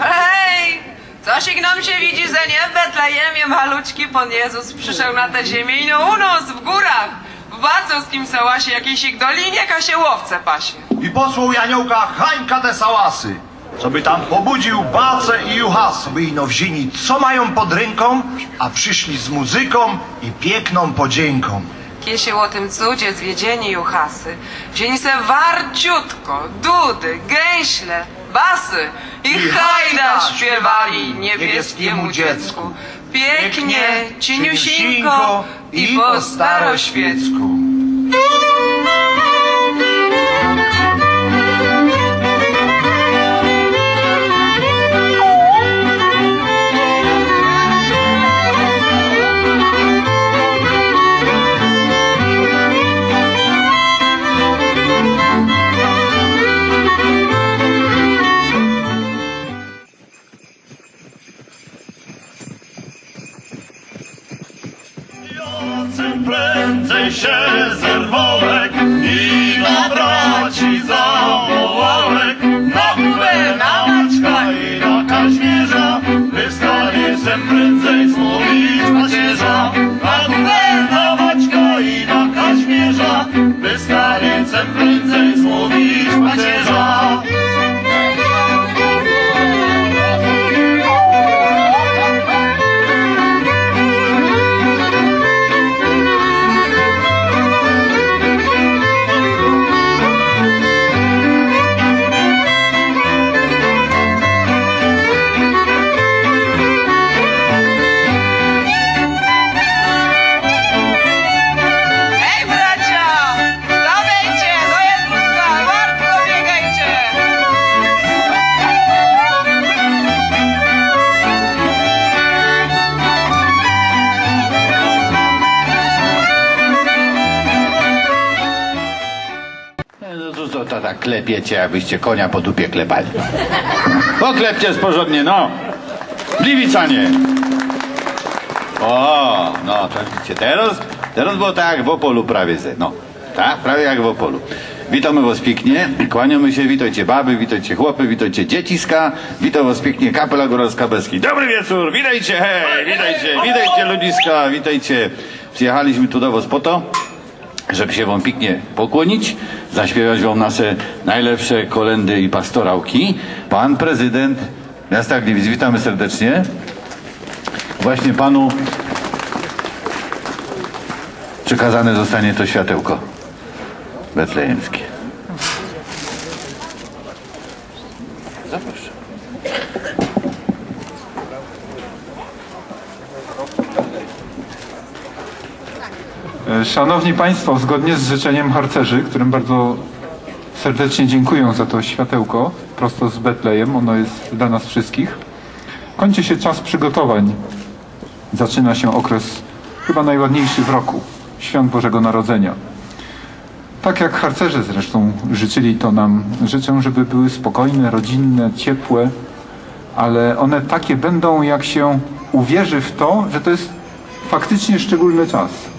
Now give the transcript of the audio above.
Hej! Coś nam się widzi, że nie w Betlejemie maluczki Pan Jezus przyszedł na tę ziemię i no u nas w górach, w Bacowskim Sałasie, jakiejś ich dolinie kasiełowce pasie. I posłał Janiołka hańka te sałasy, co by tam pobudził bace i juhasy. By ino wzięli, co mają pod ręką, a przyszli z muzyką i piękną podzięką. Kiesił o tym cudzie zwiedzieni juchasy, wzięli se warciutko, dudy, gęśle, basy i, hajda śpiewali niebieskiemu dziecku. Pięknie, cieniusieńko i po staroświecku. Się zerwałek to, to, tak klepiecie, jakbyście konia po dupie klepali. Poklepcie porządnie, no. Gliwicanie. O, no, to widzicie, teraz, teraz było tak jak w Opolu prawie ze, no. Tak, prawie jak w Opolu. Witamy was pięknie, kłaniamy się, witajcie baby, witajcie chłopy, witajcie dzieciska, witam was pięknie kapela Góralska Beski. Dobry wieczór, witajcie, hej, witajcie, witajcie ludziska, witajcie. Przyjechaliśmy tu do was po to, żeby się wam pięknie pokłonić, zaśpiewać wam nasze najlepsze kolendy i pastorałki. Pan prezydent miasta Gliwic, witamy serdecznie. Właśnie panu przekazane zostanie to światełko betlejemskie. Zapraszam. Szanowni Państwo, zgodnie z życzeniem harcerzy, którym bardzo serdecznie dziękuję za to światełko prosto z Betlejem, ono jest dla nas wszystkich, kończy się czas przygotowań. Zaczyna się okres chyba najładniejszy w roku, Świąt Bożego Narodzenia. Tak jak harcerze zresztą życzyli to nam, życzę, żeby były spokojne, rodzinne, ciepłe, ale one takie będą, jak się uwierzy w to, że to jest faktycznie szczególny czas